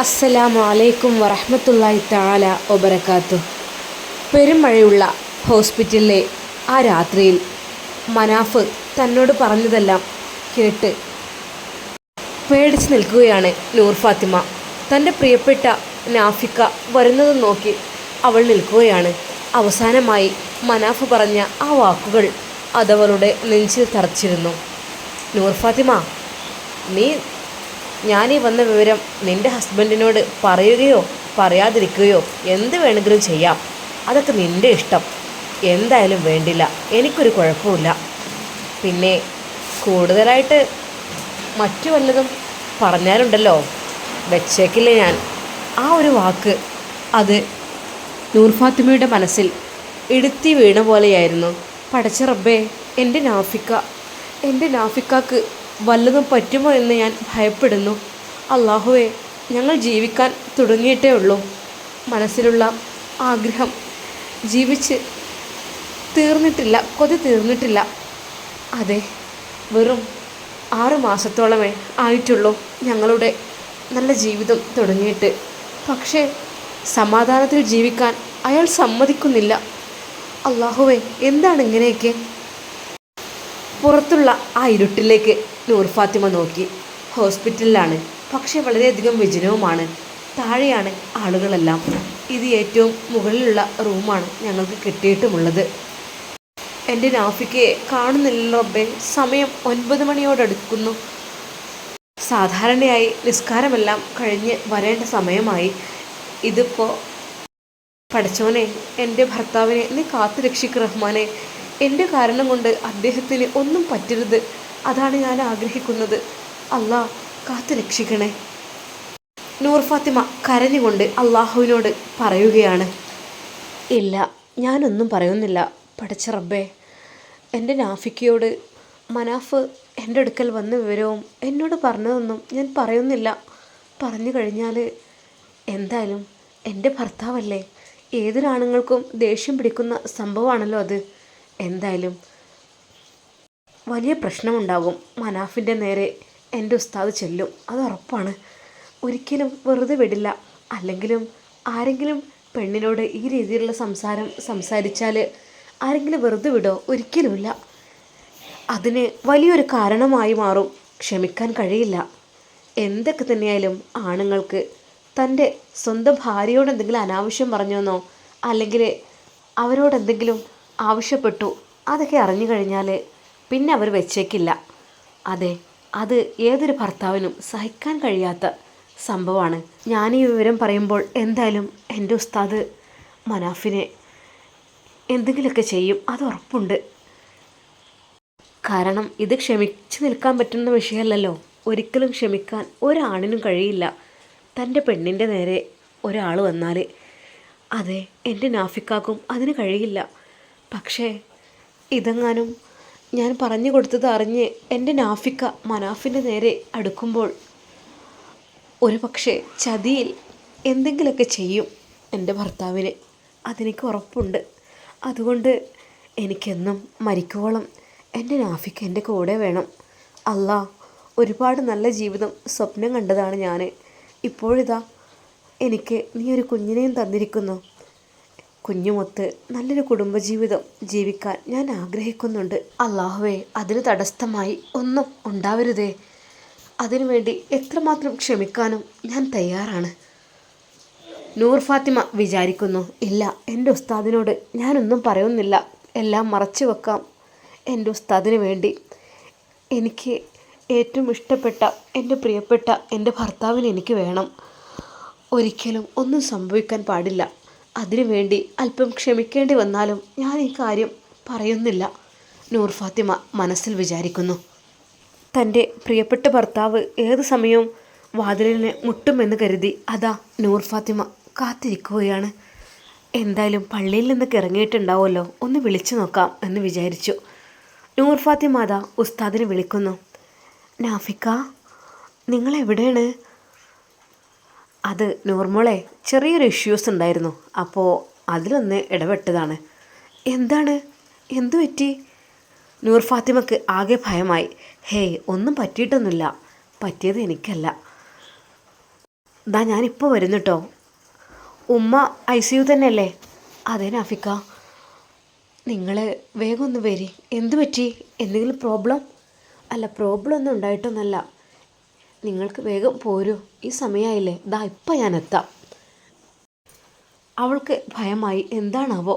അസ്സലാമു അലൈക്കും വറഹ്മത്തുള്ളാഹി താല ഒബരക്കാത്തു പെരുമഴയുള്ള ഹോസ്പിറ്റലിലെ ആ രാത്രിയിൽ മനാഫ് തന്നോട് പറഞ്ഞതെല്ലാം കേട്ട് പേടിച്ച് നിൽക്കുകയാണ് നൂർ ഫാത്തിമ. തന്റെ പ്രിയപ്പെട്ട നാഫിക്ക വരുന്നത് നോക്കി അവൾ നിൽക്കുകയാണ്. അവസാനമായി മനാഫ് പറഞ്ഞ ആ വാക്കുകൾ അതവളുടെ നെഞ്ചിൽ തറച്ചിരുന്നു. നൂർ ഫാത്തിമ നീ ഞാനീ വന്ന വിവരം നിന്റെ ഹസ്ബൻഡിനോട് പറയുകയോ പറയാതിരിക്കുകയോ എന്ത് വേണമെങ്കിലും ചെയ്യാം. അതൊക്കെ നിന്റെ ഇഷ്ടം. എന്തായാലും വേണ്ടില്ല. എനിക്കൊരു കുഴപ്പമില്ല പിന്നെ കൂടുതലായിട്ട് മറ്റു വല്ലതും പറഞ്ഞാലുണ്ടല്ലോ. വെച്ചേക്കില്ല ഞാൻ. ആ ഒരു വാക്ക് അത് നൂർ ഫാത്തിമയുടെ മനസ്സിൽ ഇടുത്തി വീണ പോലെയായിരുന്നു. പടച്ച റബ്ബേ എന്റെ നാഫിക്ക എന്റെ നാഫിക്കാക്ക് വല്ലതും പറ്റുമോ എന്ന് ഞാൻ ഭയപ്പെടുന്നു. അള്ളാഹുവെ ഞങ്ങൾ ജീവിക്കാൻ തുടങ്ങിയിട്ടേ ഉള്ളൂ. മനസ്സിലുള്ള ആഗ്രഹം ജീവിച്ച് തീർന്നിട്ടില്ല കൊതി തീർന്നിട്ടില്ല. അതെ വെറും ആറ് മാസത്തോളമേ ആയിട്ടുള്ളൂ ഞങ്ങളുടെ നല്ല ജീവിതം തുടങ്ങിയിട്ട്. പക്ഷേ സമാധാനത്തിൽ ജീവിക്കാൻ അയാൾ സമ്മതിക്കുന്നില്ല. അള്ളാഹുവേ എന്താണ് ഇങ്ങനെയൊക്കെ? പുറത്തുള്ള ആ ഇരുട്ടിലേക്ക് നൂർ ഫാത്തിമ നോക്കി. ഹോസ്പിറ്റലിലാണ്. പക്ഷേ വളരെയധികം വിജനവുമാണ്. താഴെയാണ് ആളുകളെല്ലാം. ഇത് ഏറ്റവും മുകളിലുള്ള റൂമാണ് ഞങ്ങൾക്ക് കിട്ടിയിട്ടുമുള്ളത്. എന്റെ നാഫിക്കയെ കാണുന്നില്ല റബ്ബേ. സമയം ഒൻപത് മണിയോടടുക്കുന്നു. സാധാരണയായി നിസ്കാരമെല്ലാം കഴിഞ്ഞ് വരേണ്ട സമയമായി. ഇതിപ്പോൾ പഠിച്ചോനെ എന്റെ ഭർത്താവിനെ നീ കാത്തു രക്ഷിക്ക് റഹ്മാനെ എന്റെ കാരണം കൊണ്ട് അദ്ദേഹത്തിന് ഒന്നും പറ്റരുത്. അതാണ് ഞാൻ ആഗ്രഹിക്കുന്നത്. അല്ലാ കാത്തു രക്ഷിക്കണേ. നൂർ ഫാത്തിമ കരഞ്ഞുകൊണ്ട് അള്ളാഹുവിനോട് പറയുകയാണ്. ഇല്ല ഞാനൊന്നും പറയുന്നില്ല. പഠിച്ച റബ്ബേ എന്റെ നാഫിക്കയോട് മനാഫ് എന്റെ അടുക്കൽ വന്ന വിവരവും എന്നോട് പറഞ്ഞതൊന്നും ഞാൻ പറയുന്നില്ല. പറഞ്ഞു കഴിഞ്ഞാൽ എന്തായാലും എന്റെ ഭർത്താവല്ലേ? ഏതൊരാണുങ്ങൾക്കും ദേഷ്യം പിടിക്കുന്ന സംഭവമാണല്ലോ അത്. എന്തായാലും വലിയ പ്രശ്നമുണ്ടാകും. മനാഫിന്റെ നേരെ എന്റെ ഉസ്താദ് ചെല്ലും. അത് ഉറപ്പാണ്. ഒരിക്കലും വെറുതെ വിടില്ല. അല്ലെങ്കിലും ആരെങ്കിലും പെണ്ണിനോട് ഈ രീതിയിലുള്ള സംസാരം സംസാരിച്ചാൽ ആരെങ്കിലും വെറുതെ വിടോ? ഒരിക്കലുമില്ല അതിന് വലിയൊരു കാരണമായി മാറും. ക്ഷമിക്കാൻ കഴിയില്ല. എന്തൊക്കെ തന്നെയായാലും ആണുങ്ങൾക്ക് തന്റെ സ്വന്തം ഭാര്യയോട് എന്തെങ്കിലും അനാവശ്യം പറഞ്ഞോന്നോ? അല്ലെങ്കിൽ അവരോട് എന്തെങ്കിലും ആവശ്യപ്പെട്ടു. അതൊക്കെ അറിഞ്ഞു കഴിഞ്ഞാൽ പിന്നെ അവർ വെച്ചേക്കില്ല. അതെ അത് ഏതൊരു ഭർത്താവിനും സഹിക്കാൻ കഴിയാത്ത സംഭവമാണ്. ഞാൻ ഈ വിവരം പറയുമ്പോൾ എന്തായാലും എന്റെ ഉസ്താദ് മനാഫിനെ എന്തെങ്കിലുമൊക്കെ ചെയ്യും അത് ഉറപ്പുണ്ട്. കാരണം ഇത് ക്ഷമിച്ച് നിൽക്കാൻ പറ്റുന്ന വിഷയമല്ലല്ലോ. ഒരിക്കലും ക്ഷമിക്കാൻ ഒരാണിനും കഴിയില്ല. തന്റെ പെണ്ണിന്റെ നേരെ ഒരാൾ വന്നാൽ അതെ എന്റെ നാഫിക്കാക്കും അതിന് കഴിയില്ല. പക്ഷേ ഇതെങ്ങാനും ഞാൻ പറഞ്ഞു കൊടുത്തത് അറിഞ്ഞ് എന്റെ നാഫിക്ക മനാഫിന്റെ നേരെ അടുക്കുമ്പോൾ ഒരു പക്ഷേ ചതിയിൽ എന്തെങ്കിലുമൊക്കെ ചെയ്യും എന്റെ ഭർത്താവിന്. അതെനിക്ക് ഉറപ്പുണ്ട്. അതുകൊണ്ട് എനിക്കെന്നും മരിക്കോളം എന്റെ നാഫിക്ക് എന്റെ കൂടെ വേണം. അല്ലാ ഒരുപാട് നല്ല ജീവിതം സ്വപ്നം കണ്ടതാണ് ഞാൻ ഇപ്പോഴിതാ എനിക്ക് നീ ഒരു കുഞ്ഞിനെയും തന്നിരിക്കുന്നു. കുഞ്ഞുമൊത്ത് നല്ലൊരു കുടുംബജീവിതം ജീവിക്കാൻ ഞാൻ ആഗ്രഹിക്കുന്നുണ്ട്. അള്ളാഹുവേ അതിന് തടസ്സമായി ഒന്നും ഉണ്ടാവരുതേ. അതിനുവേണ്ടി എത്രമാത്രം ക്ഷമിക്കാനും ഞാൻ തയ്യാറാണ്. നൂർ ഫാത്തിമ വിചാരിക്കുന്നു ഇല്ല എന്റെ ഉസ്താദിനോട് ഞാനൊന്നും പറയുന്നില്ല. എല്ലാം മറച്ചു വെക്കാം. എന്റെ ഉസ്താദിന് വേണ്ടി എനിക്ക് ഏറ്റവും ഇഷ്ടപ്പെട്ട എന്റെ പ്രിയപ്പെട്ട എന്റെ ഭർത്താവിന് എനിക്ക് വേണം. ഒരിക്കലും ഒന്നും സംഭവിക്കാൻ പാടില്ല. അതിനു വേണ്ടി അല്പം ക്ഷമിക്കേണ്ടി വന്നാലും ഞാൻ ഈ കാര്യം പറയുന്നില്ല നൂർ ഫാത്തിമ മനസ്സിൽ വിചാരിക്കുന്നു. തന്റെ പ്രിയപ്പെട്ട ഭർത്താവ് ഏത് സമയവും വാതിലിന് മുട്ടുമെന്ന് കരുതി അതാ നൂർ ഫാത്തിമ കാത്തിരിക്കുകയാണ്. എന്തായാലും പള്ളിയിൽ നിന്നൊക്കെ ഇറങ്ങിയിട്ടുണ്ടാവുമല്ലോ ഒന്ന് വിളിച്ചു നോക്കാം എന്ന് വിചാരിച്ചു. നൂർ ഫാത്തിമ അതാ ഉസ്താദിനെ വിളിക്കുന്നു. നാഫിക്ക നിങ്ങൾ എവിടെയാണ് അത് നോർമോളെ ചെറിയൊരു ഇഷ്യൂസ് ഉണ്ടായിരുന്നു. അപ്പോൾ അതിലൊന്ന് ഇടപെട്ടതാണ്. എന്താണ്? എന്തു പറ്റി? നൂർ ഫാത്തിമക്ക് ആകെ ഭയമായി. ഹേയ് ഒന്നും പറ്റിയിട്ടൊന്നുമില്ല. പറ്റിയത് എനിക്കല്ല. ദാ ഞാനിപ്പോൾ വരുന്നു കേട്ടോ ഉമ്മ ഐ സി യു തന്നെയല്ലേ? അതെ നാഫിക്ക. നിങ്ങൾ വേഗം ഒന്ന് വരി. എന്തു പറ്റി? എന്തെങ്കിലും പ്രോബ്ലം? അല്ല പ്രോബ്ലം ഒന്നും ഉണ്ടായിട്ടൊന്നല്ല നിങ്ങൾക്ക് വേഗം പോരൂ. ഈ സമയമായില്ലേ ദാ ഇപ്പം ഞാൻ എത്താം അവൾക്ക് ഭയമായി എന്താണാവോ?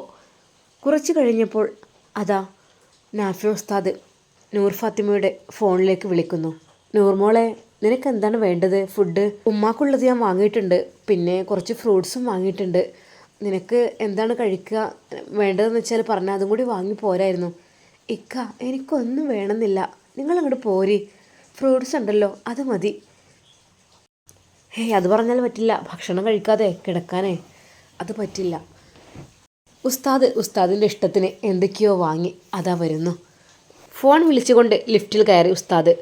കുറച്ച് കഴിഞ്ഞപ്പോൾ അതാ നാഫി ഉസ്താദ് നൂർ ഫാത്തിമയുടെ ഫോണിലേക്ക് വിളിക്കുന്നു. നൂർ മോളെ നിനക്ക് എന്താണ് വേണ്ടത്? ഫുഡ്? ഉമ്മാക്കുള്ളത് ഞാൻ വാങ്ങിയിട്ടുണ്ട്. പിന്നെ കുറച്ച് ഫ്രൂട്ട്സും വാങ്ങിയിട്ടുണ്ട്. നിനക്ക് എന്താണ് കഴിക്കുക? വേണ്ടതെന്ന് വെച്ചാൽ പറഞ്ഞാൽ അതും കൂടി വാങ്ങി പോരായിരുന്നു. ഇക്ക എനിക്കൊന്നും വേണമെന്നില്ല. നിങ്ങളങ്ങോട്ട് പോരി. ഫ്രൂട്ട്സ് ഉണ്ടല്ലോ അത് മതി. ഹേയ് അത് പറഞ്ഞാൽ പറ്റില്ല. ഭക്ഷണം കഴിക്കാതെ കിടക്കാനേ അത് പറ്റില്ല. ഉസ്താദ് ഉസ്താദിന്റെ ഇഷ്ടത്തിന് എന്തൊക്കെയോ വാങ്ങി അതാ വരുന്നു. ഫോൺ വിളിച്ചുകൊണ്ട് ലിഫ്റ്റിൽ കയറി ഉസ്താദ്.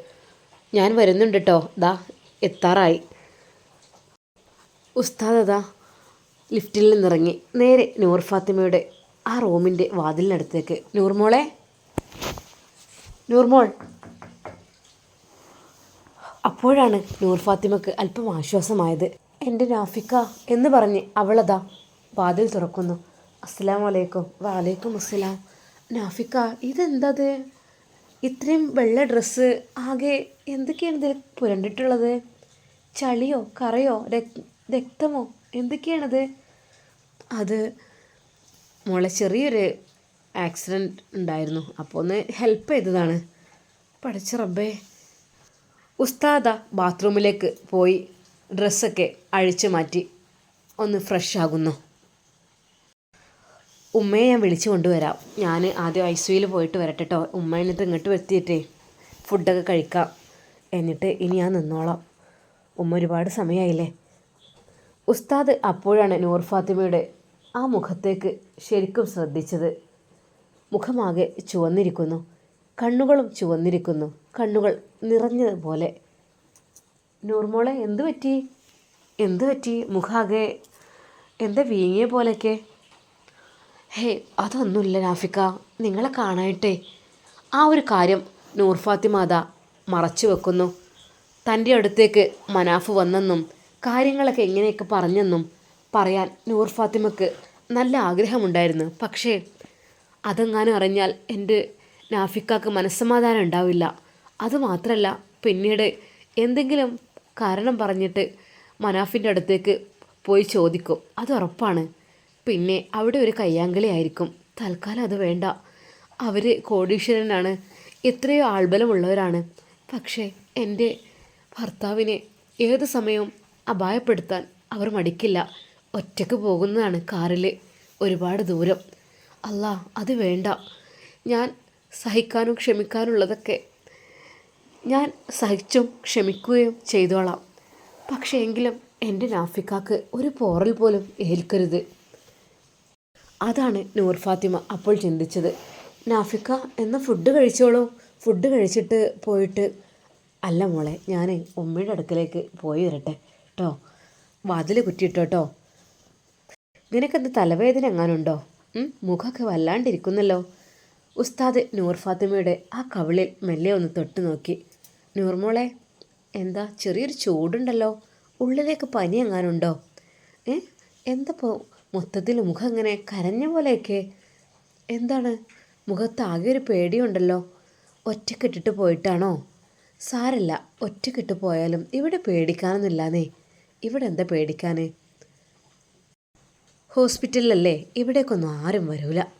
ഞാൻ വരുന്നുണ്ട് കേട്ടോ ദാ എത്താറായി. ഉസ്താദ് അതാ ലിഫ്റ്റിൽ നിന്നിറങ്ങി. നേരെ നൂർ ഫാത്തിമയുടെ ആ റൂമിന്റെ വാതിലിനടുത്തേക്ക്. നൂർമോളെ നൂർമോൾ അപ്പോഴാണ് നൂർ ഫാത്തിമക്ക് അല്പം ആശ്വാസമായത്. എന്റെ നാഫിക്ക എന്ന് പറഞ്ഞ് അവളതാ വാതിൽ തുറക്കുന്നു. അസ്സലാം വലൈക്കും വാലൈക്കും അസ്സലാം നാഫിക്ക ഇതെന്തത്? ഇത്രയും വെള്ള ഡ്രസ്സ് ആകെ എന്തൊക്കെയാണ് ഇതിൽ പുരണ്ടിട്ടുള്ളത്? ചളിയോ കറയോ രക് രക്തമോ എന്തൊക്കെയാണത്? അത് മോളെ ചെറിയൊരു ആക്സിഡന്റ് ഉണ്ടായിരുന്നു. അപ്പോൾ ഒന്ന് ഹെൽപ്പ് ചെയ്തതാണ്. പഠിച്ച റബ്ബേ ഉസ്താദ ബാത്റൂമിലേക്ക് പോയി ഡ്രസ്സൊക്കെ അഴിച്ചു മാറ്റി. ഒന്ന് ഫ്രഷ് ആകുന്നു. ഉമ്മയെ ഞാൻ വിളിച്ചു കൊണ്ടുവരാം. ഞാൻ ആദ്യം ഐ സിയിൽ പോയിട്ട് വരട്ടെ കേട്ടോ ഉമ്മ എന്നിട്ട് ഇങ്ങോട്ട് വരുത്തിയിട്ടേ ഫുഡൊക്കെ കഴിക്കാം. എന്നിട്ട് ഇനി ഞാൻ നിന്നോളാം. ഉമ്മ ഒരുപാട് സമയമായില്ലേ ഉസ്താദ് അപ്പോഴാണ് നൂർ ഫാത്തിമയുടെ ആ മുഖത്തേക്ക് ശരിക്കും ശ്രദ്ധിച്ചത്. മുഖമാകെ ചുവന്നിരിക്കുന്നു. കണ്ണുകളും ചുവന്നിരിക്കുന്നു. കണ്ണുകൾ നിറഞ്ഞതുപോലെ. നൂർമോളെ എന്തു പറ്റി? എന്തു പറ്റി? മുഖാകെ എന്താ വീങ്ങിയ പോലെയൊക്കെ? ഹേ അതൊന്നുമില്ല നാഫിക്ക നിങ്ങളെ കാണായിട്ടേ. ആ ഒരു കാര്യം നൂർ ഫാത്തിമാത മറച്ചു വെക്കുന്നു. തന്റെ അടുത്തേക്ക് മനാഫ് വന്നെന്നും കാര്യങ്ങളൊക്കെ എങ്ങനെയൊക്കെ പറഞ്ഞെന്നും പറയാൻ നൂർ ഫാത്തിമക്ക് നല്ല ആഗ്രഹമുണ്ടായിരുന്നു. പക്ഷേ അതെങ്ങാനും അറിഞ്ഞാൽ എന്റെ നാഫിക്കാക്ക് മനസ്സമാധാനം ഉണ്ടാവില്ല. അതുമാത്രമല്ല പിന്നീട് എന്തെങ്കിലും കാരണം പറഞ്ഞിട്ട് മനാഫിന്റെ അടുത്തേക്ക് പോയി ചോദിക്കും. അത് ഉറപ്പാണ്. പിന്നെ അവിടെ ഒരു കയ്യാങ്കളി ആയിരിക്കും. തൽക്കാലം അത് വേണ്ട. അവർ കോടീശ്വരനാണ്. എത്രയോ ആൾബലമുള്ളവരാണ്. പക്ഷേ എന്റെ ഭർത്താവിനെ ഏത് സമയവും അപായപ്പെടുത്താൻ അവർ മടിക്കില്ല. ഒറ്റയ്ക്ക് പോകുന്നതാണ് കാറിൽ ഒരുപാട് ദൂരം. അല്ല അത് വേണ്ട. ഞാൻ സഹിക്കാനും ക്ഷമിക്കാനുള്ളതൊക്കെ. ഞാൻ സഹിച്ചും ക്ഷമിക്കുകയും ചെയ്തോളാം. പക്ഷേ എങ്കിലും എന്റെ നാഫിക്കാക്ക് ഒരു പോറൽ പോലും ഏൽക്കരുത്. അതാണ് നൂർ ഫാത്തിമ അപ്പോൾ ചിന്തിച്ചത്. നാഫിക്ക എന്ന ഫുഡ് കഴിച്ചോളൂ. ഫുഡ് കഴിച്ചിട്ട് പോയിട്ട് അല്ല മോളെ ഞാൻ ഉമ്മയുടെ അടുക്കലേക്ക് പോയി വരട്ടെ. കേട്ടോ വാതിൽ കുറ്റിയിട്ടോ കേട്ടോ നിനക്കെന്ത് തലവേദന എങ്ങാനുണ്ടോ? മുഖമൊക്കെ വല്ലാണ്ടിരിക്കുന്നല്ലോ. ഉസ്താദ് നൂർ ഫാത്തിമയുടെ ആ കവിളിൽ മെല്ലെ ഒന്ന് തൊട്ട് നോക്കി. നൂർമോളെ എന്താ ചെറിയൊരു ചൂടുണ്ടല്ലോ? ഉള്ളിലേക്ക് പനി എങ്ങാനുണ്ടോ? ഏ? എന്തപ്പോൾ മൊത്തത്തിൽ മുഖം ഇങ്ങനെ കരഞ്ഞ പോലെയൊക്കെ? എന്താണ്? മുഖത്താകെ ഒരു പേടിയുണ്ടല്ലോ. ഒറ്റക്കിട്ടിട്ട് പോയിട്ടാണോ? സാരല്ല ഒറ്റക്കിട്ട് പോയാലും ഇവിടെ പേടിക്കാനൊന്നുമില്ലാന്നേ. ഇവിടെ എന്താ പേടിക്കാനേ? ഹോസ്പിറ്റലിലല്ലേ ഇവിടേക്കൊന്നും ആരും വരൂല.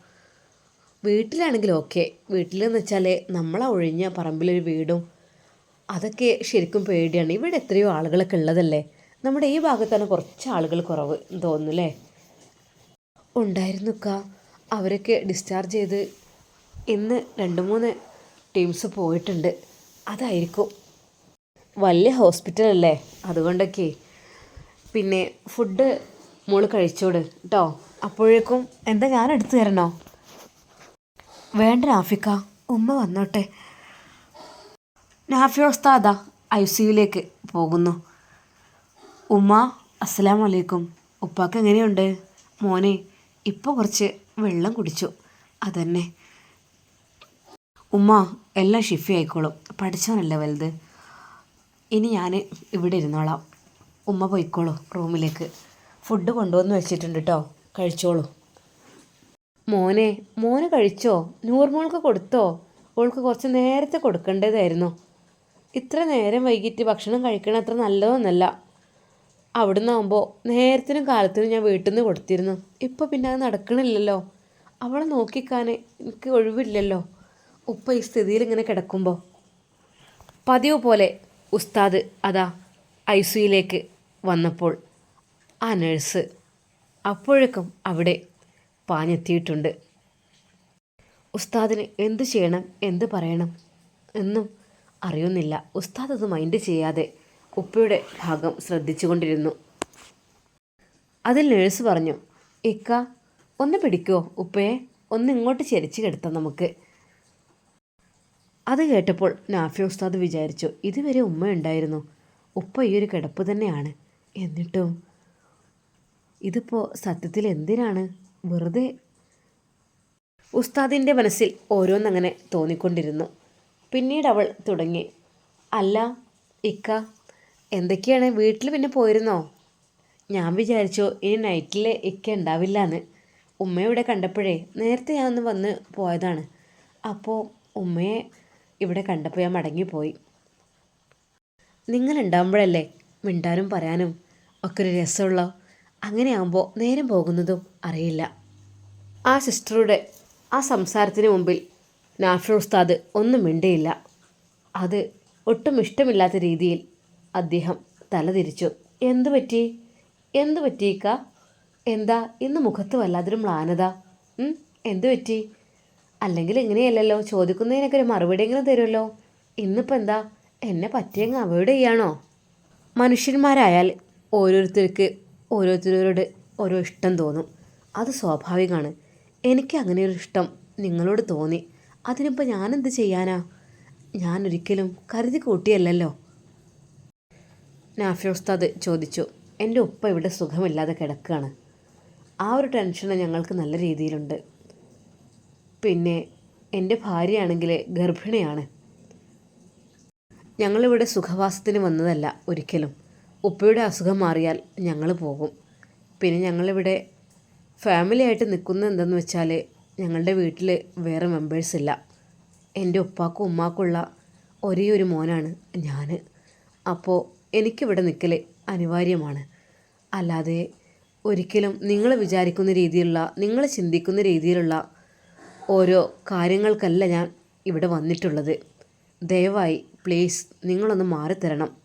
വീട്ടിലാണെങ്കിൽ ഓക്കെ. വീട്ടിലെന്ന് വെച്ചാൽ നമ്മളാ ഒഴിഞ്ഞ പറമ്പിലൊരു വീടും അതൊക്കെ ശരിക്കും പേടിയാണ്. ഇവിടെ എത്രയോ ആളുകളൊക്കെ ഉള്ളതല്ലേ? നമ്മുടെ ഈ ഭാഗത്താണ് കുറച്ച് ആളുകൾ കുറവ് തോന്നുന്നല്ലേ? തോന്നുന്നു അല്ലേ ഉണ്ടായിരുന്നു അക്ക അവരൊക്കെ ഡിസ്ചാർജ് ചെയ്ത് ഇന്ന് രണ്ട് മൂന്ന് ടീംസ് പോയിട്ടുണ്ട്. അതായിരിക്കും. വലിയ ഹോസ്പിറ്റലല്ലേ അതുകൊണ്ടൊക്കെ. പിന്നെ ഫുഡ് മോൾ കഴിച്ചോട് കേട്ടോ അപ്പോഴേക്കും എന്താ ഞാൻ എടുത്തു തരണോ? വേണ്ട നാഫിക്ക ഉമ്മ വന്നോട്ടെ. നാഫി ഉസ്താദ ഐ സിയുലേക്ക് പോകുന്നു. ഉമ്മ അസ്സലാം വലൈക്കും ഉപ്പാക്ക് എങ്ങനെയുണ്ട്? മോനെ ഇപ്പോൾ കുറച്ച് വെള്ളം കുടിച്ചു. അതന്നെ. ഉമ്മ എല്ലാം ഷിഫി ആയിക്കോളും. പഠിച്ചവനല്ലേ വലുത്? ഇനി ഞാൻ ഇവിടെ ഇരുന്നോളാം. ഉമ്മ പോയിക്കോളൂ റൂമിലേക്ക്. ഫുഡ് കൊണ്ടുവന്ന് വെച്ചിട്ടുണ്ട് കേട്ടോ കഴിച്ചോളൂ. മോനെ മോന് കഴിച്ചോ? നൂർമോൾക്ക് കൊടുത്തോ? ഓൾക്ക് കുറച്ച് നേരത്തെ കൊടുക്കേണ്ടതായിരുന്നു. ഇത്ര നേരം വൈകിട്ട് ഭക്ഷണം കഴിക്കണ അത്ര നല്ലതൊന്നല്ല. അവിടുന്ന് ആകുമ്പോൾ നേരത്തിനും കാലത്തിനും ഞാൻ വീട്ടിൽ നിന്ന് കൊടുത്തിരുന്നു. ഇപ്പോൾ പിന്നെ അത് നടക്കണില്ലല്ലോ. അവളെ നോക്കിക്കാൻ എനിക്ക് ഒഴിവില്ലല്ലോ. ഉപ്പ ഈ സ്ഥിതിയിൽ ഇങ്ങനെ കിടക്കുമ്പോൾ പതിവ് പോലെ ഉസ്താദ് അതാ ഐ സിയിലേക്ക് വന്നപ്പോൾ ആ നഴ്സ് അപ്പോഴേക്കും അവിടെ പാഞ്ഞെത്തിയിട്ടുണ്ട്. ഉസ്താദിന് എന്ത് ചെയ്യണം എന്ത് പറയണം എന്നും അറിയുന്നില്ല. ഉസ്താദ് അത് മൈൻഡ് ചെയ്യാതെ ഉപ്പയുടെ ഭാഗം ശ്രദ്ധിച്ചുകൊണ്ടിരുന്നു. അതിൽ നേഴ്സ് പറഞ്ഞു ഇക്ക ഒന്ന് പിടിക്കുമോ ഉപ്പയെ? ഒന്ന് ഇങ്ങോട്ട് ചെരിച്ച് കിടത്താം നമുക്ക്. അത് കേട്ടപ്പോൾ നാഫി ഉസ്താദ് വിചാരിച്ചു ഇതുവരെ ഉമ്മ ഉണ്ടായിരുന്നു. ഉപ്പ ഈ ഒരു കിടപ്പ് തന്നെയാണ്. എന്നിട്ടും ഇതിപ്പോൾ സത്യത്തിൽ എന്തിനാണ്? വെറുതെ. ഉസ്താദിന്റെ മനസ്സിൽ ഓരോന്നങ്ങനെ തോന്നിക്കൊണ്ടിരുന്നു. പിന്നീട് അവൾ തുടങ്ങി അല്ല ഇക്ക എന്തൊക്കെയാണ്? വീട്ടിൽ പിന്നെ പോയിരുന്നോ? ഞാൻ വിചാരിച്ചു ഇനി നൈറ്റിൽ ഇക്ക ഉണ്ടാവില്ല എന്ന് ഉമ്മയെ കണ്ടപ്പോഴേ നേരത്തെ ഞാൻ ഒന്ന് വന്ന് പോയതാണ്. അപ്പോൾ ഉമ്മയെ ഇവിടെ കണ്ടപ്പോൾ ഞാൻ മടങ്ങിപ്പോയി. നിങ്ങളുണ്ടാകുമ്പോഴല്ലേ മിണ്ടാനും പറയാനും ഒക്കെ ഒരു രസമുള്ള? അങ്ങനെയാകുമ്പോൾ നേരം പോകുന്നതും അറിയില്ല. ആ സിസ്റ്ററുടെ ആ സംസാരത്തിന് മുമ്പിൽ നാഫർ ഉസ്താദ് ഒന്നും മിണ്ടിയില്ല. അത് ഒട്ടും ഇഷ്ടമില്ലാത്ത രീതിയിൽ അദ്ദേഹം തലതിരിച്ചു. എന്തു പറ്റി? എന്തു പറ്റിയിക്ക എന്താ ഇന്ന് മുഖത്ത് വല്ലാതൊരു മ്ലാനത? എന്തു പറ്റി? അല്ലെങ്കിൽ ഇങ്ങനെയല്ലല്ലോ ചോദിക്കുന്നതിനൊക്കെ ഒരു മറുപടിയെങ്കിലും തരുമല്ലോ? ഇന്നിപ്പോൾ എന്താ? എന്നെ പറ്റിയങ്ങ് അവോയ്ഡ് ചെയ്യാണോ? മനുഷ്യന്മാരായാൽ ഓരോരുത്തർക്ക് ഓരോരുത്തരോട് ഓരോ ഇഷ്ടം തോന്നും. അത് സ്വാഭാവികമാണ് എനിക്ക് അങ്ങനെ ഒരു ഇഷ്ടം നിങ്ങളോട് തോന്നി. അതിനിപ്പോൾ ഞാനെന്ത് ചെയ്യാനാ? ഞാൻ ഒരിക്കലും കരുതി കൂട്ടിയല്ലല്ലോ. നാഫി ഉസ്താദ് ചോദിച്ചു എന്റെ ഉപ്പ ഇവിടെ സുഖമില്ലാതെ കിടക്കുകയാണ് ആ ഒരു ടെൻഷൻ ഞങ്ങൾക്ക് നല്ല രീതിയിലുണ്ട്. പിന്നെ എന്റെ ഭാര്യയാണെങ്കിൽ ഗർഭിണിയാണ്. ഞങ്ങളിവിടെ സുഖവാസത്തിന് വന്നതല്ല ഒരിക്കലും. ഉപ്പയുടെ അസുഖം മാറിയാൽ ഞങ്ങൾ പോകും. പിന്നെ ഞങ്ങളിവിടെ ഫാമിലി ആയിട്ട് നിൽക്കുന്ന എന്തെന്ന് വെച്ചാൽ ഞങ്ങളുടെ വീട്ടിൽ വേറെ മെമ്പേഴ്സ് ഇല്ല. എന്റെ ഉപ്പാക്കും ഉമ്മാക്കുള്ള ഒരേ ഒരു മോനാണ് ഞാൻ അപ്പോൾ എനിക്കിവിടെ നിൽക്കൽ അനിവാര്യമാണ്. അല്ലാതെ ഒരിക്കലും നിങ്ങൾ വിചാരിക്കുന്ന രീതിയിലുള്ള നിങ്ങൾ ചിന്തിക്കുന്ന രീതിയിലുള്ള ഓരോ കാര്യങ്ങൾക്കല്ല ഞാൻ ഇവിടെ വന്നിട്ടുള്ളത്. ദയവായി പ്ലീസ് നിങ്ങളൊന്ന് മാറിത്തരണം.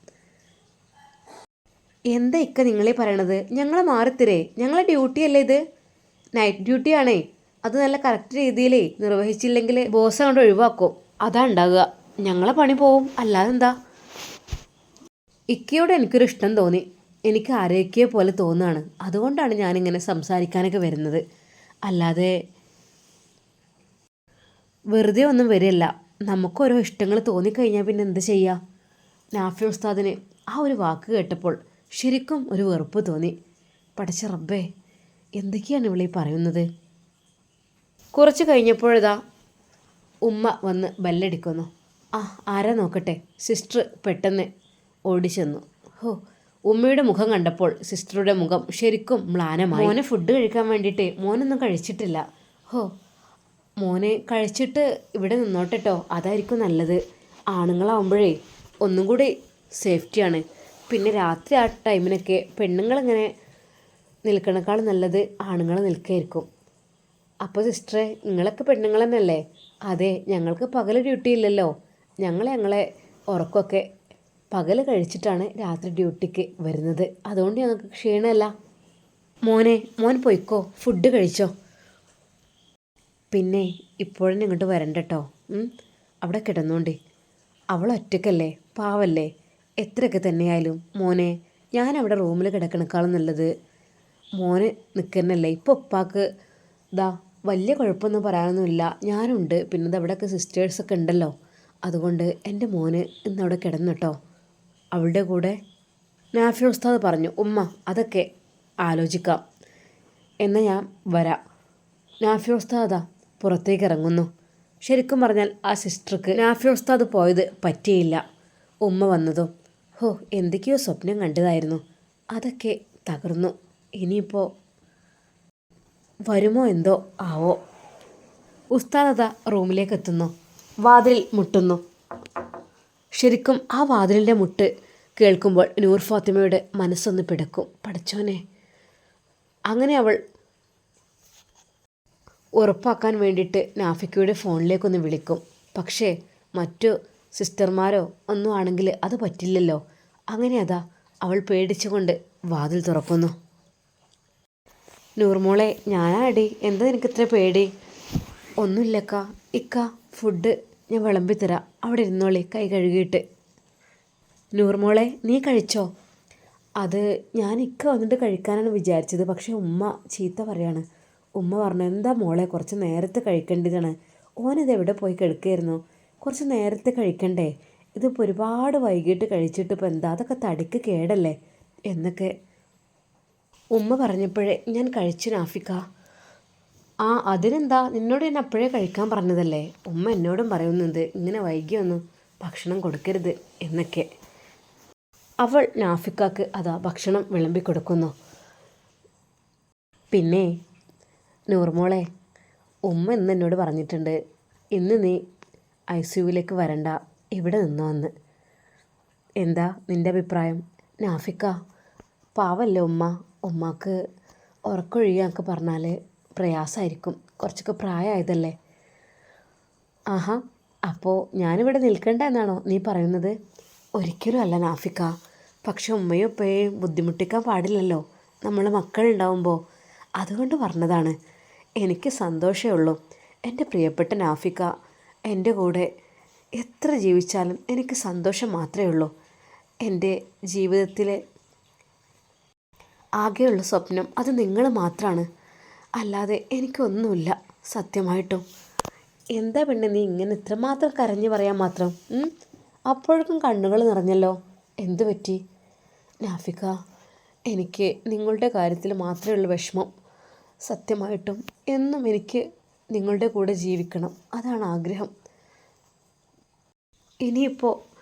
എന്താ ഇക്ക നിങ്ങളെ പറയണത്? ഞങ്ങളെ മാറിത്തരേ ഞങ്ങളെ ഡ്യൂട്ടി അല്ലേ ഇത്? നൈറ്റ് ഡ്യൂട്ടി ആണേ. അത് നല്ല കറക്റ്റ് രീതിയിലേ നിർവഹിച്ചില്ലെങ്കിൽ ബോസ് അങ്ങോട്ട് ഒഴിവാക്കും. അതാ ഉണ്ടാകുക ഞങ്ങളെ പണി പോവും. അല്ലാതെ എന്താ? ഇക്കയോട് എനിക്കൊരു ഇഷ്ടം തോന്നി. എനിക്ക് ആരോഗ്യ പോലെ തോന്നുകയാണ് അതുകൊണ്ടാണ് ഞാനിങ്ങനെ സംസാരിക്കാനൊക്കെ വരുന്നത്. അല്ലാതെ വെറുതെ ഒന്നും വരില്ല. നമുക്കോരോ ഇഷ്ടങ്ങൾ തോന്നിക്കഴിഞ്ഞാൽ പിന്നെ എന്ത് ചെയ്യുക നാഫി ഉസ്താദിന് ആ ഒരു വാക്ക് കേട്ടപ്പോൾ ശരിക്കും ഒരു വെറുപ്പ് തോന്നി. പഠിച്ച റബ്ബേ എന്തൊക്കെയാണ് ഇവളീ പറയുന്നത്? കുറച്ച് കഴിഞ്ഞപ്പോഴതാ ഉമ്മ വന്ന് ബെല്ലടിക്കുന്നു. ആ ആരാ നോക്കട്ടെ? സിസ്റ്റർ പെട്ടെന്ന് ഓടിച്ചെന്നു. ഹോ ഉമ്മയുടെ മുഖം കണ്ടപ്പോൾ സിസ്റ്ററുടെ മുഖം ശരിക്കും മ്ലാനമായി. മോനെ ഫുഡ് കഴിക്കാൻ വേണ്ടിയിട്ട് മോനൊന്നും കഴിച്ചിട്ടില്ല. ഹോ മോനെ കഴിച്ചിട്ട് ഇവിടെ നിന്നോട്ടെട്ടോ. അതായിരിക്കും നല്ലത്. ആണുങ്ങളാവുമ്പോഴേ ഒന്നും കൂടി സേഫ്റ്റിയാണ്. പിന്നെ രാത്രി ആ ടൈമിനൊക്കെ പെണ്ണുങ്ങളിങ്ങനെ നിൽക്കണേക്കാൾ നല്ലത് ആണുങ്ങൾ നിൽക്കായിരിക്കും. അപ്പോൾ സിസ്റ്ററെ നിങ്ങളൊക്കെ പെണ്ണുങ്ങൾ തന്നെയല്ലേ അതെ ഞങ്ങൾക്ക് പകൽ ഡ്യൂട്ടി ഇല്ലല്ലോ. ഞങ്ങൾ ഞങ്ങളെ ഉറക്കമൊക്കെ പകൽ കഴിച്ചിട്ടാണ് രാത്രി ഡ്യൂട്ടിക്ക് വരുന്നത്. അതുകൊണ്ട് ഞങ്ങൾക്ക് ക്ഷീണമല്ല. മോനെ മോൻ പൊയ്ക്കോ ഫുഡ് കഴിച്ചോ. പിന്നെ ഇപ്പോഴും ഇങ്ങോട്ട് വരണ്ട കേട്ടോ അവിടെ കിടന്നോണ്ടേ. അവൾ ഒറ്റക്കല്ലേ? പാവല്ലേ? എത്രയൊക്കെ തന്നെയായാലും മോനെ ഞാൻ അവിടെ റൂമിൽ കിടക്കണേക്കാളും നല്ലത്. മോന് നിൽക്കുന്നല്ലേ ഇപ്പോൾ ഉപ്പാക്ക് ഇതാ വലിയ കുഴപ്പമൊന്നും പറയാനൊന്നുമില്ല. ഞാനുണ്ട് പിന്നെ അവിടെയൊക്കെ സിസ്റ്റേഴ്സൊക്കെ ഉണ്ടല്ലോ. അതുകൊണ്ട് എന്റെ മോന് ഇന്ന് അവിടെ കിടന്നു കേട്ടോ. അവളുടെ കൂടെ നാഫി ഉസ്താദ് പറഞ്ഞു ഉമ്മ അതൊക്കെ ആലോചിക്കാം. എന്നാൽ ഞാൻ വരാം. നാഫി ഉസ്താദാ പുറത്തേക്ക് ഇറങ്ങുന്നു. ശരിക്കും പറഞ്ഞാൽ ആ സിസ്റ്റർക്ക് നാഫി ഉസ്താദ് പോയത് പറ്റിയില്ല. ഉമ്മ വന്നതും ഹോ എന്തൊക്കെയോ സ്വപ്നം കണ്ടതായിരുന്നു. അതൊക്കെ തകർന്നു. ഇനിയിപ്പോൾ വരുമോ എന്തോ ആവോ? ഉസ്താദത റൂമിലേക്ക് എത്തുന്നു വാതിലിൽ മുട്ടുന്നു. ശരിക്കും ആ വാതിലിന്റെ മുട്ട് കേൾക്കുമ്പോൾ നൂർ ഫാത്തിമയുടെ മനസ്സൊന്ന് പിടക്കും. പഠിച്ചോനെ. അങ്ങനെ അവൾ ഉറപ്പാക്കാൻ വേണ്ടിയിട്ട് നാഫിക്കയുടെ ഫോണിലേക്കൊന്ന് വിളിക്കും. പക്ഷേ മറ്റു സിസ്റ്റർമാരോ ഒന്നും ആണെങ്കിൽ അത് പറ്റില്ലല്ലോ. അങ്ങനെ അതാ അവൾ പേടിച്ചുകൊണ്ട് വാതിൽ തുറക്കുന്നു. നൂർമോളെ ഞാനാടി. എന്താ നിനക്ക് ഇത്ര പേടി? ഒന്നുമില്ലക്ക. ഇക്ക ഫുഡ് ഞാൻ വിളമ്പി വിളമ്പിത്തരാം അവിടെ ഇരുന്നോളി കൈ കഴുകിയിട്ട്. നൂർമോളെ നീ കഴിച്ചോ? അത് ഞാൻ ഇക്ക വന്നിട്ട് കഴിക്കാനാണ് വിചാരിച്ചത്. പക്ഷേ ഉമ്മ ചീത്ത പറയാണ്. ഉമ്മ പറഞ്ഞു എന്താ മോളെ കുറച്ച് നേരത്തെ കഴിക്കേണ്ടതാണ്. ഓനത് എവിടെ പോയി കിടക്കുകയായിരുന്നു കുറച്ച് നേരത്തെ കഴിക്കണ്ടേ? ഇതിപ്പോൾ ഒരുപാട് വൈകിട്ട് കഴിച്ചിട്ട് ഇപ്പോൾ എന്താ? അതൊക്കെ തടിക്ക് കേടല്ലേ? എന്നൊക്കെ ഉമ്മ പറഞ്ഞപ്പോഴേ ഞാൻ കഴിച്ചു നാഫിക്ക. ആ അതിനെന്താ? നിന്നോട് ഞാൻ അപ്പോഴേ കഴിക്കാൻ പറഞ്ഞതല്ലേ? ഉമ്മ എന്നോടും പറയുന്നുണ്ട് ഇങ്ങനെ വൈകിയൊന്നും ഭക്ഷണം കൊടുക്കരുത് എന്നൊക്കെ. അവൾ നാഫിക്കാക്ക് അതാ ഭക്ഷണം വിളമ്പി കൊടുക്കുന്നു. പിന്നെ നൂർമോളെ ഉമ്മ ഇന്ന് എന്നോട് പറഞ്ഞിട്ടുണ്ട് ഇന്ന് നീ ഐ സിയുവിലേക്ക് വരണ്ട. ഇവിടെ നിന്നോ എന്ന് എന്താ നിന്റെ അഭിപ്രായം? നാഫിക്ക. പാവല്ലേ ഉമ്മ. ഉമ്മാക്ക് ഉറക്കൊഴിയാന്നൊക്കെ പറഞ്ഞാൽ പ്രയാസമായിരിക്കും കുറച്ചൊക്കെ പ്രായമായതല്ലേ. ആഹാ അപ്പോൾ ഞാനിവിടെ നിൽക്കണ്ട എന്നാണോ നീ പറയുന്നത്? ഒരിക്കലും അല്ല നാഫിക്ക. പക്ഷെ ഉമ്മയും ഉപ്പയും ബുദ്ധിമുട്ടിക്കാൻ പാടില്ലല്ലോ. നമ്മൾ മക്കളുണ്ടാവുമ്പോൾ അതുകൊണ്ട് പറഞ്ഞതാണ്. എനിക്ക് സന്തോഷമേ ഉള്ളൂ. എന്റെ പ്രിയപ്പെട്ട നാഫിക്ക എന്റെ കൂടെ എത്ര ജീവിച്ചാലും എനിക്ക് സന്തോഷം മാത്രമേ ഉള്ളൂ. എന്റെ ജീവിതത്തിലെ ആകെയുള്ള സ്വപ്നം അത് നിങ്ങൾ മാത്രമാണ് അല്ലാതെ എനിക്കൊന്നുമില്ല സത്യമായിട്ടും. എന്താ പെണ്ണെ നീ ഇങ്ങനെ ഇത്രമാത്രം കരഞ്ഞു പറയാൻ മാത്രം? അപ്പോഴേക്കും കണ്ണുകൾ നിറഞ്ഞല്ലോ. എന്തു പറ്റി? നാഫിക എനിക്ക് നിങ്ങളുടെ കാര്യത്തിൽ മാത്രമേ ഉള്ളൂ വിഷമം. സത്യമായിട്ടും എന്നും എനിക്ക് നിങ്ങളുടെ കൂടെ ജീവിക്കണം. അതാണ് ആഗ്രഹം. ഇനിയിപ്പോൾ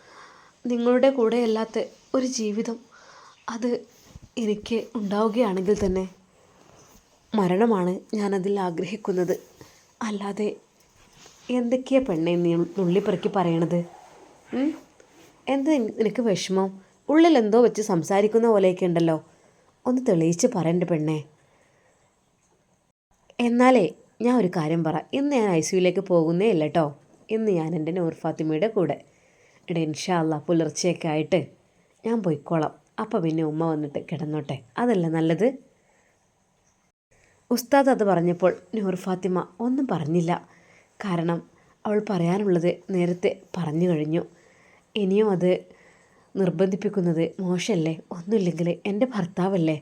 നിങ്ങളുടെ കൂടെ അല്ലാത്ത ഒരു ജീവിതം അത് എനിക്ക് ഉണ്ടാവുകയാണെങ്കിൽ തന്നെ മരണമാണ് ഞാനതിൽ ആഗ്രഹിക്കുന്നത്. അല്ലാതെ എന്തൊക്കെയാ പെണ്ണെ നീ നുള്ളിപ്പെറുക്കി പറയണത്? എന്ത് നിന- നിനക്ക് വിഷമം? ഉള്ളിൽ എന്തോ വെച്ച് സംസാരിക്കുന്ന പോലെയൊക്കെ ഉണ്ടല്ലോ. ഒന്ന് തെളിയിച്ച് പറയണ്ട പെണ്ണേ. എന്നാലേ ഞാൻ ഒരു കാര്യം പറ. ഇന്ന് ഞാൻ ഐ സിയുലേക്ക് പോകുന്നേ ഇല്ല കേട്ടോ ഇന്ന് ഞാൻ എന്റെ നൂർ ഫാത്തിമയുടെ കൂടെ. ഇട ഇൻഷാല്ല പുലർച്ചയൊക്കെ ആയിട്ട് ഞാൻ പോയിക്കോളാം. അപ്പം പിന്നെ ഉമ്മ വന്നിട്ട് കിടന്നോട്ടെ. അതല്ല നല്ലത്? ഉസ്താദ് അത് പറഞ്ഞപ്പോൾ നൂർ ഫാത്തിമ ഒന്നും പറഞ്ഞില്ല. കാരണം അവൾ പറയാനുള്ളത് നേരത്തെ പറഞ്ഞു കഴിഞ്ഞു. ഇനിയും അത് നിർബന്ധിപ്പിക്കുന്നത് മോശമല്ലേ ഒന്നുമില്ലെങ്കിൽ എന്റെ ഭർത്താവല്ലേ?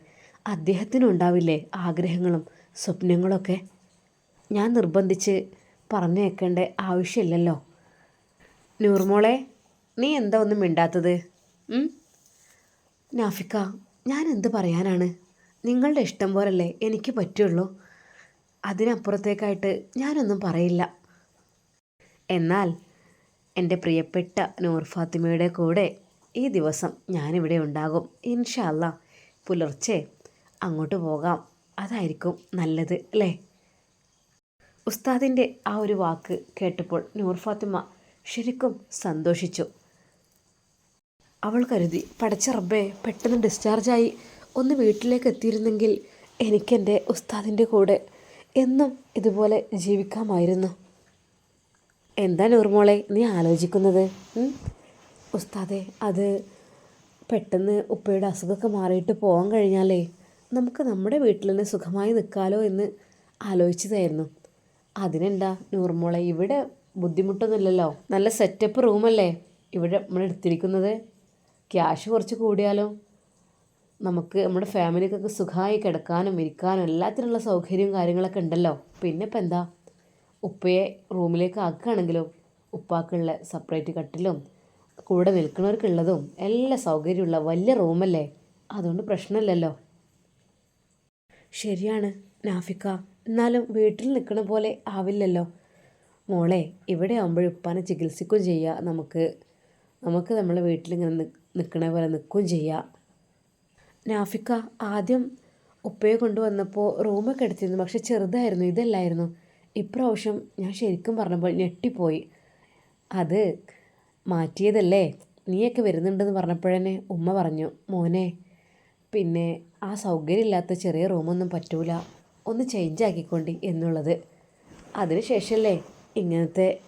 അദ്ദേഹത്തിനും ഉണ്ടാവില്ലേ ആഗ്രഹങ്ങളും സ്വപ്നങ്ങളൊക്കെ? ഞാൻ നിർബന്ധിച്ച് പറഞ്ഞു വെക്കേണ്ട ആവശ്യമില്ലല്ലോ. നൂർമോളെ നീ എന്താ ഒന്നും മിണ്ടാത്തത്? നാഫിക്ക ഞാൻ എന്ത് പറയാനാണ്? നിങ്ങളുടെ ഇഷ്ടം പോലല്ലേ എനിക്ക് പറ്റുള്ളൂ. അതിനപ്പുറത്തേക്കായിട്ട് ഞാനൊന്നും പറയില്ല. എന്നാൽ എന്റെ പ്രിയപ്പെട്ട നൂർ ഫാത്തിമയുടെ കൂടെ ഈ ദിവസം ഞാനിവിടെ ഉണ്ടാകും. ഇൻഷാ അല്ലാ പുലർച്ചെ അങ്ങോട്ട് പോകാം. അതായിരിക്കും നല്ലത് അല്ലേ? ഉസ്താദിന്റെ ആ ഒരു വാക്ക് കേട്ടപ്പോൾ നൂർ ഫാത്തിമ ശരിക്കും സന്തോഷിച്ചു. അവൾ കരുതി പടച്ച റബ്ബേ പെട്ടെന്ന് ഡിസ്ചാർജായി ഒന്ന് വീട്ടിലേക്ക് എത്തിയിരുന്നെങ്കിൽ എനിക്കെന്റെ ഉസ്താദിന്റെ കൂടെ എന്നും ഇതുപോലെ ജീവിക്കാമായിരുന്നു. എന്താ നൂർമോളെ നീ ആലോചിക്കുന്നത്? ഉസ്താദെ അത് പെട്ടെന്ന് ഉപ്പയുടെ അസുഖമൊക്കെ മാറിയിട്ട് പോകാൻ കഴിഞ്ഞാലേ നമുക്ക് നമ്മുടെ വീട്ടിൽ തന്നെ സുഖമായി നിൽക്കാലോ എന്ന് ആലോചിച്ചതായിരുന്നു. അതിനെന്താ? നൂർമോളെ ഇവിടെ ബുദ്ധിമുട്ടൊന്നുമില്ലല്ലോ. നല്ല സെറ്റപ്പ് റൂമല്ലേ? ഇവിടെ നമ്മൾ എടുത്തിരിക്കുന്നത്. ക്യാഷ് കുറച്ച് കൂടിയാലോ? നമുക്ക് നമ്മുടെ ഫാമിലിക്കൊക്കെ സുഖമായി കിടക്കാനും ഇരിക്കാനും എല്ലാത്തിനുള്ള സൗകര്യവും കാര്യങ്ങളൊക്കെ ഉണ്ടല്ലോ. പിന്നെ ഇപ്പം എന്താ? ഉപ്പയെ റൂമിലേക്ക് ആക്കുകയാണെങ്കിലും ഉപ്പാക്കുള്ള സെപ്പറേറ്റ് കട്ടിലും കൂടെ നിൽക്കുന്നവർക്കുള്ളതും എല്ലാ സൗകര്യമുള്ള വലിയ റൂമല്ലേ? അതുകൊണ്ട് പ്രശ്നമില്ലല്ലോ. ശരിയാണ് നാഫിക്ക. എന്നാലും വീട്ടിൽ നിൽക്കണ പോലെ ആവില്ലല്ലോ. മോളെ ഇവിടെ ആകുമ്പോൾ ഉപ്പാനെ ചികിത്സിക്കുകയും ചെയ്യുക നമുക്ക് നമുക്ക് നമ്മളെ വീട്ടിലിങ്ങനെ നിൽക്കണ പോലെ നിൽക്കുകയും ചെയ്യാം. നാഫിക്ക ആദ്യം ഉപ്പയെ കൊണ്ടുവന്നപ്പോൾ റൂമൊക്കെ എടുത്തിരുന്നു. പക്ഷെ ചെറുതായിരുന്നു ഇതല്ലായിരുന്നു. ഇപ്രാവശ്യം ഞാൻ ശരിക്കും പറഞ്ഞപ്പോൾ ഞെട്ടിപ്പോയി. അത് മാറ്റിയതല്ലേ? നീയൊക്കെ വരുന്നുണ്ടെന്ന് പറഞ്ഞപ്പോഴന്നെ ഉമ്മ പറഞ്ഞു മോനെ പിന്നെ ആ സൗകര്യമില്ലാത്ത ചെറിയ റൂമൊന്നും പറ്റൂല. ഒന്ന് ചേഞ്ച് ആക്കിക്കൊണ്ടി എന്നുള്ളത്. അതിനുശേഷമല്ലേ ഇങ്ങനത്തെ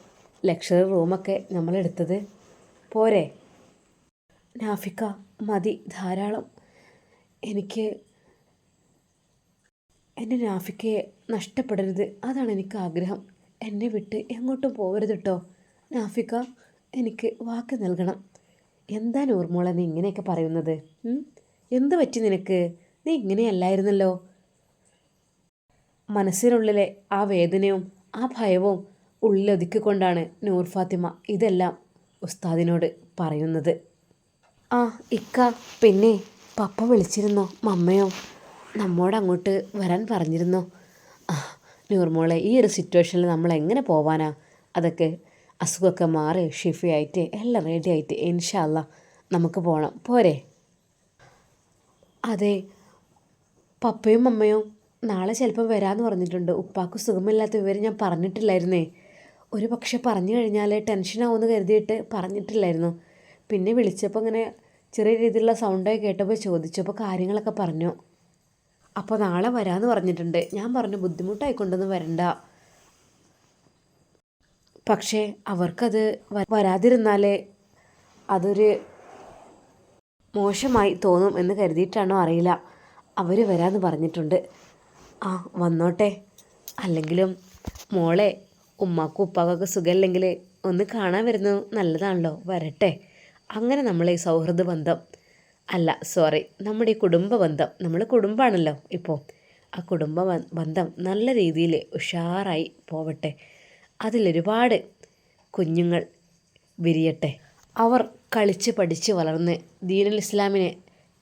ലക്ഷറി റൂമൊക്കെ നമ്മളെടുത്തത്? പോരെ. നാഫിക്ക മതി ധാരാളം. എനിക്ക് എന്റെ നാഫിക്കയെ നഷ്ടപ്പെടരുത്. അതാണ് എനിക്ക് ആഗ്രഹം. എന്നെ വിട്ട് എങ്ങോട്ടും പോകരുത് കേട്ടോ നാഫിക്ക എനിക്ക് വാക്ക് നൽകണം. എന്താ നോർമോളെ നീ ഇങ്ങനെയൊക്കെ പറയുന്നത്? എന്ത് പറ്റി നിനക്ക്? നീ ഇങ്ങനെയല്ലായിരുന്നല്ലോ. മനസ്സിനുള്ളിലെ ആ വേദനയും ആ ഭയവും ഉള്ളിലൊതുക്കിക്കൊണ്ടാണ് നൂർ ഫാത്തിമ ഇതെല്ലാം ഉസ്താദിനോട് പറയുന്നത്. ആ ഇക്ക പിന്നെ പപ്പ വിളിച്ചിരുന്നോ? മമ്മയോ? നമ്മോട് അങ്ങോട്ട് വരാൻ പറഞ്ഞിരുന്നോ? ആ നൂർമോളെ ഈ ഒരു സിറ്റുവേഷനിൽ നമ്മൾ എങ്ങനെ പോവാനാ? അതൊക്കെ അസുഖമൊക്കെ മാറി ഷിഫിയായിട്ട് എല്ലാം റെഡി ആയിട്ട് ഇൻഷാല്ല നമുക്ക് പോകണം പോരെ? അതെ പപ്പയും അമ്മയും നാളെ ചിലപ്പോൾ വരാമെന്ന് പറഞ്ഞിട്ടുണ്ട്. ഉപ്പാക്ക് സുഖമില്ലാത്ത വിവരം ഞാൻ പറഞ്ഞിട്ടില്ലായിരുന്നേ. ഒരു പക്ഷെ പറഞ്ഞു കഴിഞ്ഞാൽ ടെൻഷനാവുമെന്ന് കരുതിയിട്ട് പറഞ്ഞിട്ടില്ലായിരുന്നു. പിന്നെ വിളിച്ചപ്പോൾ ഇങ്ങനെ ചെറിയ രീതിയിലുള്ള സൗണ്ടൊക്കെ കേട്ടപ്പോൾ ചോദിച്ചപ്പോൾ കാര്യങ്ങളൊക്കെ പറഞ്ഞു. അപ്പോൾ നാളെ വരാമെന്ന് പറഞ്ഞിട്ടുണ്ട്. ഞാൻ പറഞ്ഞു ബുദ്ധിമുട്ടായിക്കൊണ്ടൊന്നും വരണ്ട. പക്ഷേ അവർക്കത് വരാതിരുന്നാലേ അതൊരു മോശമായി തോന്നും എന്ന് കരുതിയിട്ടാണോ അറിയില്ല. അവർ വരാമെന്ന് പറഞ്ഞിട്ടുണ്ട്. ആ വന്നോട്ടെ. അല്ലെങ്കിലും മോളെ ഉമ്മാക്കും ഉപ്പാക്കൊക്കെ സുഖമില്ലെങ്കിൽ ഒന്ന് കാണാൻ വരുന്നത് നല്ലതാണല്ലോ വരട്ടെ. അങ്ങനെ നമ്മളെ സൗഹൃദ ബന്ധം അല്ല സോറി നമ്മുടെ ഈ കുടുംബ ബന്ധം നമ്മൾ കുടുംബമാണല്ലോ ഇപ്പോൾ ആ കുടുംബ ബന്ധം നല്ല രീതിയിൽ ഉഷാറായി പോവട്ടെ. അതിലൊരുപാട് കുഞ്ഞുങ്ങൾ വിരിയട്ടെ. അവർ കളിച്ച് പഠിച്ച് വളർന്ന് ദീനുൽ ഇസ്ലാമിനെ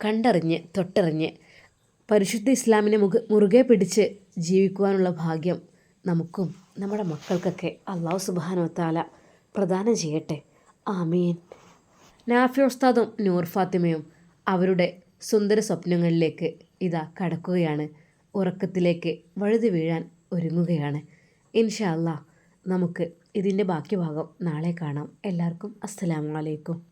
കണ്ടറിഞ്ഞ് തൊട്ടറിഞ്ഞ് പരിശുദ്ധ ഇസ്ലാമിനെ മുഖ മുറുകെ പിടിച്ച് ജീവിക്കുവാനുള്ള ഭാഗ്യം നമുക്കും നമ്മുടെ മക്കൾക്കൊക്കെ അള്ളാഹു സുബാനോ താല പ്രദാനം ചെയ്യട്ടെ. ആമീൻ. നാഫി ഉസ്താദും നൂർ ഫാത്തിമയും അവരുടെ സുന്ദര സ്വപ്നങ്ങളിലേക്ക് ഇതാ കടക്കുകയാണ്. ഉറക്കത്തിലേക്ക് വഴുതി വീഴാൻ ഒരുങ്ങുകയാണ്. ഇൻഷാ അല്ലാ നമുക്ക് ഇതിന്റെ ബാക്കി ഭാഗം നാളെ കാണാം. എല്ലാവർക്കും അസ്സലാമു അലൈക്കും.